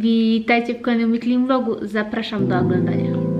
Witajcie w kolejnym weekly vlogu. Zapraszam do oglądania.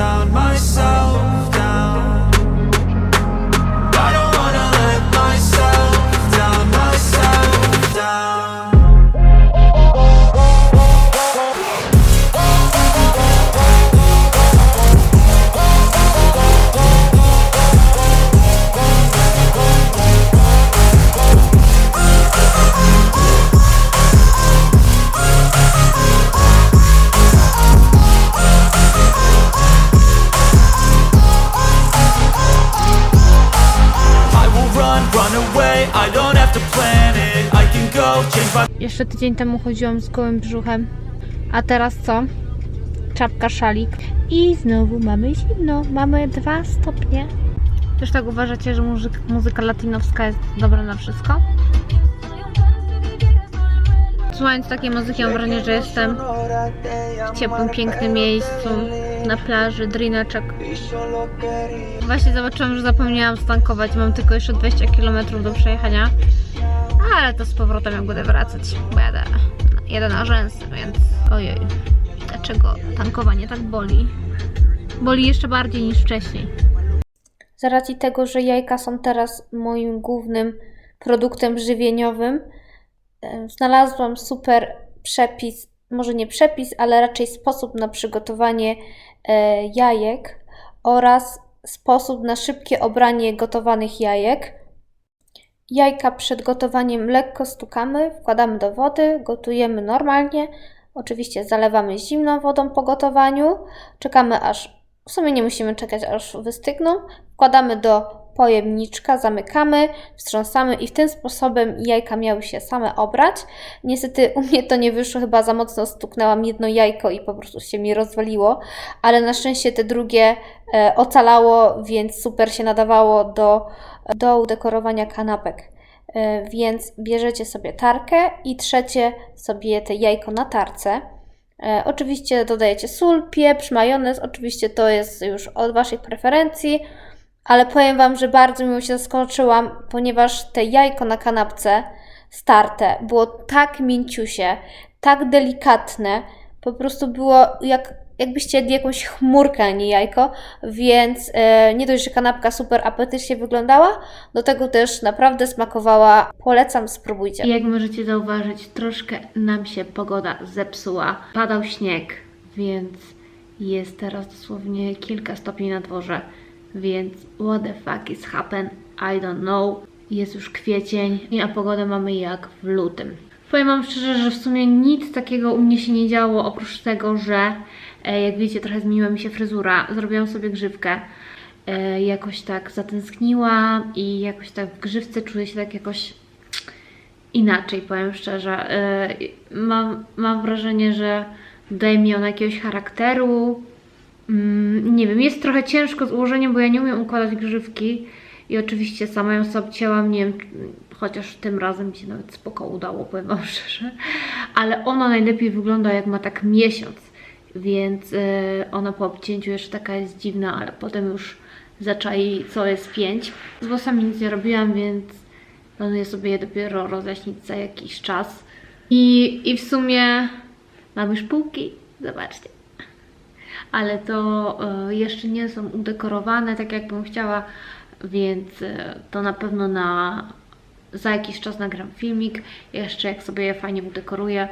found myself. Jeszcze tydzień temu chodziłam z gołym brzuchem. A teraz co? Czapka, szalik. I znowu mamy zimno. Mamy dwa stopnie. Też tak uważacie, że muzyka, muzyka latinowska jest dobra na wszystko? Słuchając takiej muzyki mam wrażenie, że jestem w ciepłym, pięknym miejscu, na plaży, drineczek. Właśnie zobaczyłam, że zapomniałam stankować. Mam tylko jeszcze 20 km do przejechania. Ale to z powrotem jak będę wracać, bo jadę, na rzęsy, więc ojej. Dlaczego tankowanie tak boli? Boli jeszcze bardziej niż wcześniej. Z racji tego, że jajka są teraz moim głównym produktem żywieniowym, znalazłam super przepis, może nie przepis, ale raczej sposób na przygotowanie e, jajek oraz sposób na szybkie obranie gotowanych jajek. Jajka przed gotowaniem lekko stukamy, wkładamy do wody, gotujemy normalnie. Oczywiście zalewamy zimną wodą po gotowaniu. Czekamy aż, w sumie nie musimy czekać aż wystygną. Wkładamy do pojemniczka, zamykamy, wstrząsamy i w ten sposobem jajka miały się same obrać. Niestety u mnie to nie wyszło, chyba za mocno stuknęłam jedno jajko i po prostu się mi rozwaliło, ale na szczęście te drugie e, ocalało, więc super się nadawało do, do udekorowania kanapek. E, Więc bierzecie sobie tarkę i trzecie sobie te jajko na tarce. E, Oczywiście dodajecie sól, pieprz, majonez. Oczywiście to jest już od Waszej preferencji, ale powiem Wam, że bardzo miło się zaskoczyłam, ponieważ te jajko na kanapce starte było tak mięciusie, tak delikatne, po prostu było jak, jakbyście jedli jakąś chmurkę, a nie jajko, więc e, nie dość, że kanapka super apetycznie wyglądała, do tego też naprawdę smakowała. Polecam, spróbujcie. Jak możecie zauważyć, troszkę nam się pogoda zepsuła. Padał śnieg, więc jest teraz dosłownie kilka stopni na dworze, więc what the fuck is happen? I don't know. Jest już kwiecień, a pogodę mamy jak w lutym. Powiem Wam szczerze, że w sumie nic takiego u mnie się nie działo, oprócz tego, że jak wiecie, trochę zmieniła mi się fryzura. Zrobiłam sobie grzywkę. E, jakoś tak zatęskniłam i jakoś tak w grzywce czuję się tak jakoś inaczej, powiem szczerze. E, mam, mam wrażenie, że daje mi ona jakiegoś charakteru. Mm, nie wiem, jest trochę ciężko z ułożeniem, bo ja nie umiem układać grzywki. I oczywiście sama ją sobie obcięłam, nie wiem, chociaż tym razem mi się nawet spoko udało, powiem Wam szczerze. Ale ona najlepiej wygląda jak ma tak miesiąc, więc e, ona po obcięciu jeszcze taka jest dziwna, ale potem już zaczai, co jest 5. Z włosami nic nie robiłam, więc planuję sobie je dopiero rozjaśnić za jakiś czas. I, i w sumie mam już półki, zobaczcie. Ale to e, jeszcze nie są udekorowane tak, jak bym chciała, więc e, to na pewno na za jakiś czas nagram filmik, jeszcze jak sobie je fajnie udekoruję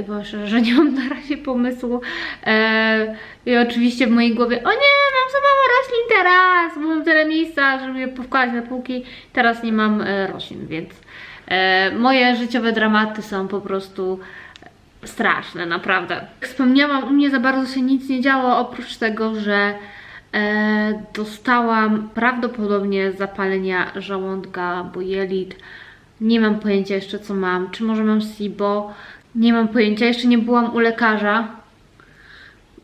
i powiem szczerze, że nie mam na razie pomysłu e, i oczywiście w mojej głowie, o nie, mam za mało roślin teraz, mam tyle miejsca, żeby je powkładać na półki, teraz nie mam e, roślin, więc e, moje życiowe dramaty są po prostu straszne, naprawdę. Jak wspomniałam, u mnie za bardzo się nic nie działo, oprócz tego, że e, dostałam prawdopodobnie zapalenia żołądka, bo jelit. Nie mam pojęcia jeszcze co mam. Czy może mam SIBO? Nie mam pojęcia. Jeszcze nie byłam u lekarza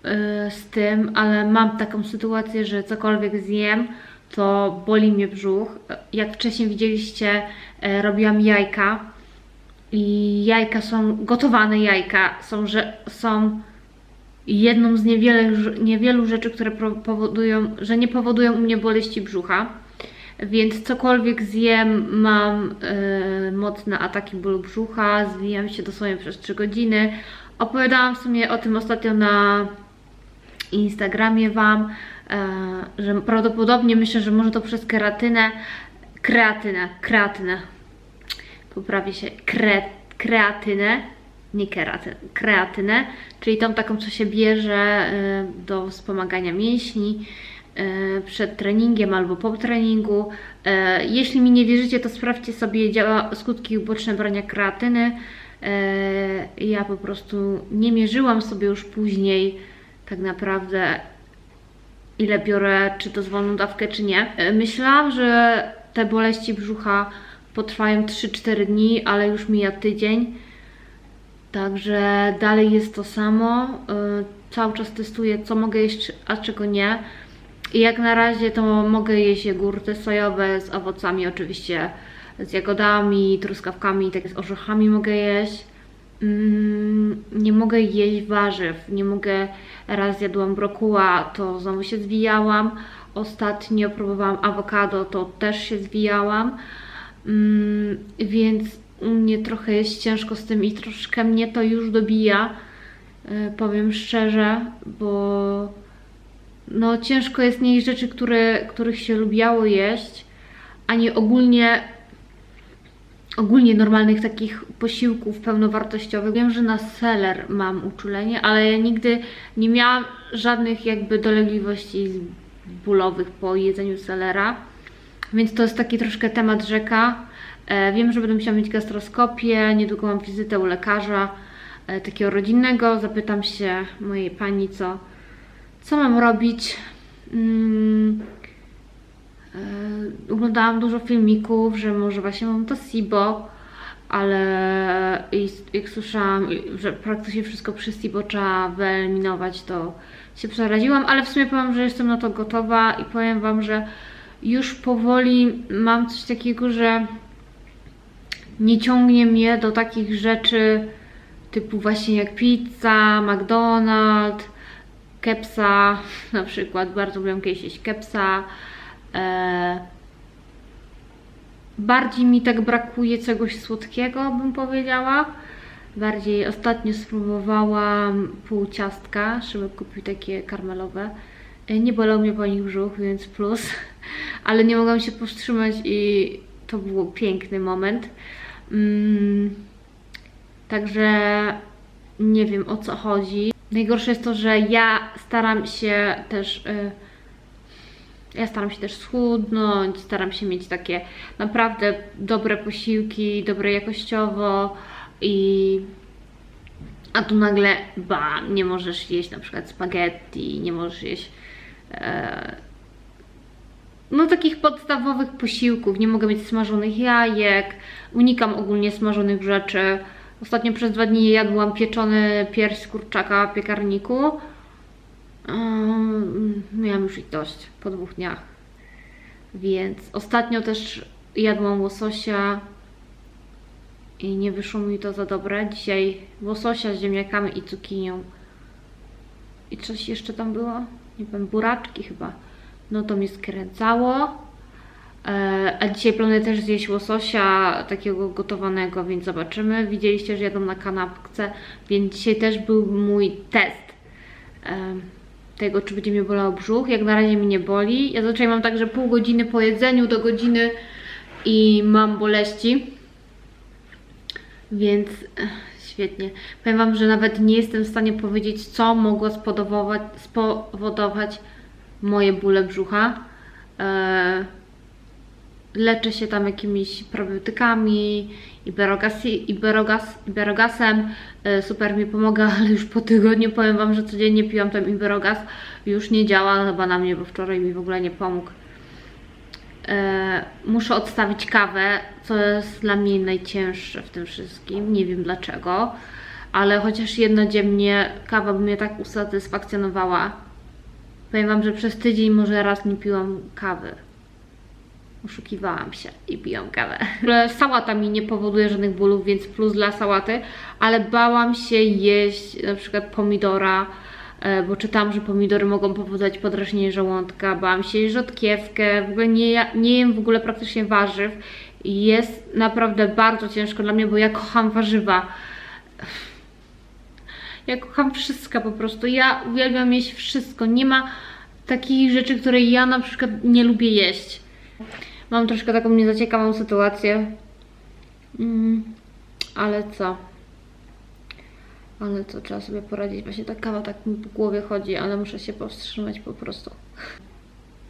e, z tym, ale mam taką sytuację, że cokolwiek zjem, to boli mnie brzuch. Jak wcześniej widzieliście, e, robiłam jajka i jajka są, gotowane jajka są, że są jedną z niewielu, niewielu rzeczy, które powodują, że nie powodują u mnie boleści brzucha. Więc cokolwiek zjem, mam e, mocne ataki bólu brzucha, zwijam się dosłownie przez 3 godziny. Opowiadałam w sumie o tym ostatnio na Instagramie Wam, e, że prawdopodobnie myślę, że może to przez keratynę, kreatynę, kreatynę, poprawię się, kre, kreatynę, nie keratynę, kreatynę, czyli tą taką, co się bierze y, do wspomagania mięśni przed treningiem albo po treningu. Y, Jeśli mi nie wierzycie, to sprawdźcie sobie działa, skutki uboczne brania kreatyny. Y, Ja po prostu nie mierzyłam sobie już później tak naprawdę ile biorę, czy dozwoloną dawkę, czy nie. E, Myślałam, że te boleści brzucha potrwają 3-4 dni, ale już mija tydzień. Także dalej jest to samo. E, Cały czas testuję, co mogę jeść, a czego nie. I jak na razie to mogę jeść jogurty sojowe z owocami, oczywiście z jagodami, truskawkami, tak z orzechami mogę jeść. Mm, nie mogę jeść warzyw, nie mogę, raz jadłam brokuła, to znowu się zwijałam, ostatnio próbowałam awokado, to też się zwijałam, mm, więc u mnie trochę jest ciężko z tym i troszkę mnie to już dobija, y, powiem szczerze, bo no ciężko jest nie jeść rzeczy, które, których się lubiało jeść, a nie ogólnie ogólnie normalnych takich posiłków pełnowartościowych. Wiem, że na seler mam uczulenie, ale ja nigdy nie miałam żadnych jakby dolegliwości bólowych po jedzeniu selera, więc to jest taki troszkę temat rzeka. E, wiem, że będę musiała mieć gastroskopię, niedługo mam wizytę u lekarza e, takiego rodzinnego. Zapytam się mojej pani, co, co mam robić. E, Oglądałam dużo filmików, że może właśnie mam to SIBO, ale jak słyszałam, że praktycznie wszystko przy SIBO trzeba wyeliminować, to się przeraziłam, ale w sumie powiem, że jestem na to gotowa i powiem Wam, że już powoli mam coś takiego, że nie ciągnie mnie do takich rzeczy typu właśnie jak pizza, McDonald's, kepsa, na przykład bardzo lubię kiedyś jeść kepsa. E, bardziej mi tak brakuje czegoś słodkiego, bym powiedziała. Bardziej ostatnio spróbowałam pół ciastka, Szymek kupił takie karmelowe. E, Nie bolał mnie po nich brzuch, więc plus. Ale nie mogłam się powstrzymać i to był piękny moment. Mm, Także nie wiem o co chodzi. Najgorsze jest to, że ja staram się też. y, ja staram się też schudnąć, staram się mieć takie naprawdę dobre posiłki, dobre jakościowo i a tu nagle ba, nie możesz jeść na przykład spaghetti, nie możesz jeść e, no takich podstawowych posiłków, nie mogę mieć smażonych jajek, unikam ogólnie smażonych rzeczy. Ostatnio przez dwa dni jadłam pieczony pierś z kurczaka w piekarniku. Ym, Miałam już ich dość po dwóch dniach. Więc ostatnio też jadłam łososia i nie wyszło mi to za dobre. Dzisiaj łososia z ziemniakami i cukinią. I coś jeszcze tam było? Nie wiem, buraczki chyba. no to mnie skręcało. E, A dzisiaj planuję też zjeść łososia takiego gotowanego, więc zobaczymy. Widzieliście, że jadą na kanapce, więc dzisiaj też był mój test tego, czy będzie mnie bolał brzuch. Jak na razie mi nie boli. Ja zazwyczaj mam tak, pół godziny po jedzeniu do godziny i mam boleści. Więc ech, świetnie. Powiem Wam, że nawet nie jestem w stanie powiedzieć, co mogło spowodować, spowodować moje bóle brzucha. E, leczę się tam jakimiś probiotykami, iberogasi, iberogas, iberogasem, e, super mi pomaga, ale już po tygodniu powiem Wam, że codziennie piłam ten iberogas, już nie działa chyba na mnie, bo wczoraj mi w ogóle nie pomógł. E, muszę odstawić kawę, co jest dla mnie najcięższe w tym wszystkim, nie wiem dlaczego, ale chociaż jednodziennie kawa by mnie tak usatysfakcjonowała. Powiem Wam, że przez tydzień może raz nie piłam kawy. Oszukiwałam się i piłam kawę. W ogóle Sałata mi nie powoduje żadnych bólów, więc plus dla sałaty, ale bałam się jeść na przykład pomidora, e, bo czytałam, że pomidory mogą powodować podrażnienie żołądka, bałam się jeść rzodkiewkę, w ogóle nie, nie jem w ogóle praktycznie warzyw jest naprawdę bardzo ciężko dla mnie, bo ja kocham warzywa. Ja kocham wszystko po prostu. Ja uwielbiam jeść wszystko. Nie ma takich rzeczy, które ja na przykład nie lubię jeść. Mam troszkę taką niezaciekawą sytuację. Mm, ale co? Ale co, trzeba sobie poradzić. Właśnie ta kawa tak mi po głowie chodzi, ale muszę się powstrzymać po prostu.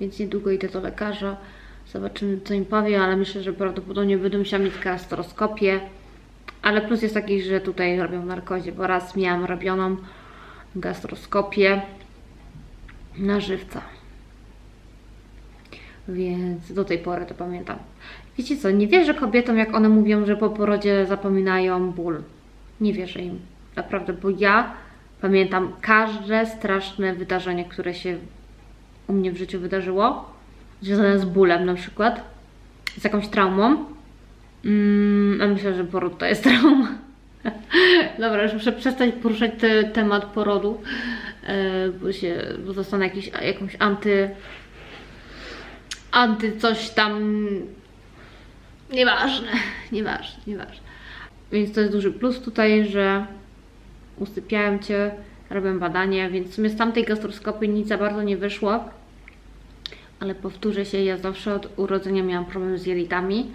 Więc niedługo idę do lekarza. Zobaczymy, co im powie, ale myślę, że prawdopodobnie będę musiała mieć gastroskopię. Ale plus jest taki, że tutaj robią narkozie, bo raz miałam robioną gastroskopię na żywca. Więc do tej pory to pamiętam. Wiecie co, nie wierzę kobietom, jak one mówią, że po porodzie zapominają ból. Nie wierzę im. Naprawdę, bo ja pamiętam każde straszne wydarzenie, które się u mnie w życiu wydarzyło, związane z bólem na przykład, z jakąś traumą. Mm, a myślę, że poród to jest trauma. Dobra, już muszę przestać poruszać te, temat porodu, e, bo się, bo zostanę jakiś, jakąś anty, anty coś tam, nieważne, nieważne, nieważne. Więc to jest duży plus tutaj, że usypiałem Cię, robię badania, więc w sumie z tamtej gastroskopii nic za bardzo nie wyszło. Ale powtórzę się, ja zawsze od urodzenia miałam problem z jelitami,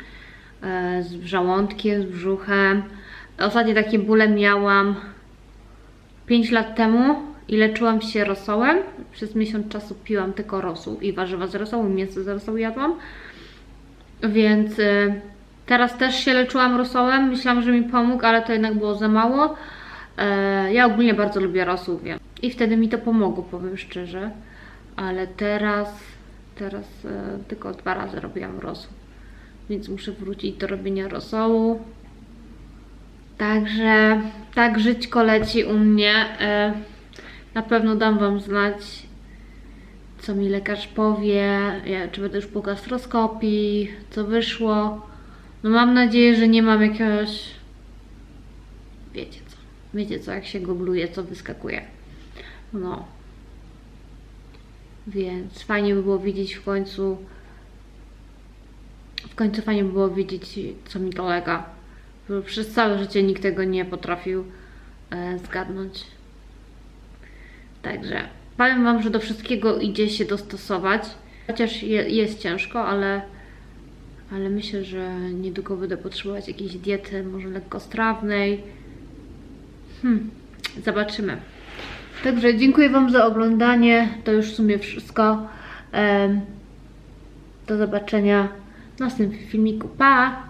e, z żołądkiem, z brzuchem. Ostatnie takie bóle miałam 5 lat temu i leczyłam się rosołem. Przez miesiąc czasu piłam tylko rosół i warzywa z rosołu, mięso z rosołu jadłam. Więc y, teraz też się leczyłam rosołem. Myślałam, że mi pomógł, ale to jednak było za mało. E, ja ogólnie bardzo lubię rosół, wiem. I wtedy mi to pomogło, powiem szczerze. Ale teraz, teraz e, tylko dwa razy robiłam rosół. Więc muszę wrócić do robienia rosołu. Także tak żyćko leci u mnie. E, Na pewno dam Wam znać, co mi lekarz powie, czy będę już po gastroskopii, co wyszło. No mam nadzieję, że nie mam jakiegoś... Wiecie co? Wiecie co, jak się gobluje, co wyskakuje. No. Więc fajnie by było widzieć w końcu... W końcu fajnie by było wiedzieć, co mi dolega. Bo przez całe życie nikt tego nie potrafił e, zgadnąć. Także powiem Wam, że do wszystkiego idzie się dostosować. Chociaż je, jest ciężko, ale, ale myślę, że niedługo będę potrzebować jakiejś diety, może lekkostrawnej. Hmm, zobaczymy. Także dziękuję Wam za oglądanie. To już w sumie wszystko. Do zobaczenia w następnym filmiku. Pa!